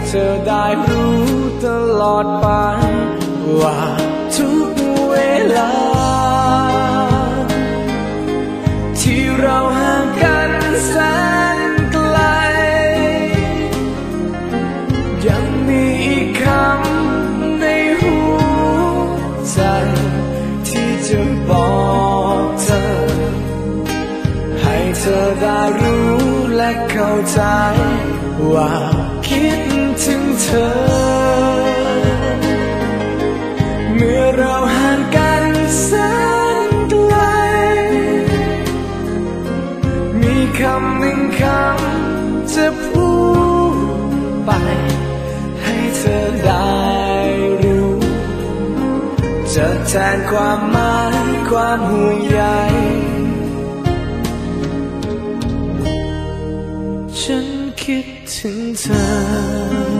เธอได้ยินเสียงของพระจันทร์จะกล่อมเธอฝันดีให้เธอได้รู้ตลอดไป ว่าทุกเวลา ที่เราห่างกันแสนไกล ยังมีอีกคำในหัวใจ ที่จะบอกเธอ ให้เธอได้รู้และเข้าใจ ว่าคิด เธอ เมื่อเราห่างกันแสนไกล มีคำหนึ่งคำจะพูดไป ให้เธอได้รู้ จะแทนความหมายความห่วงใยฉันคิดถึงเธอก็ฉันมีเพียงเธอ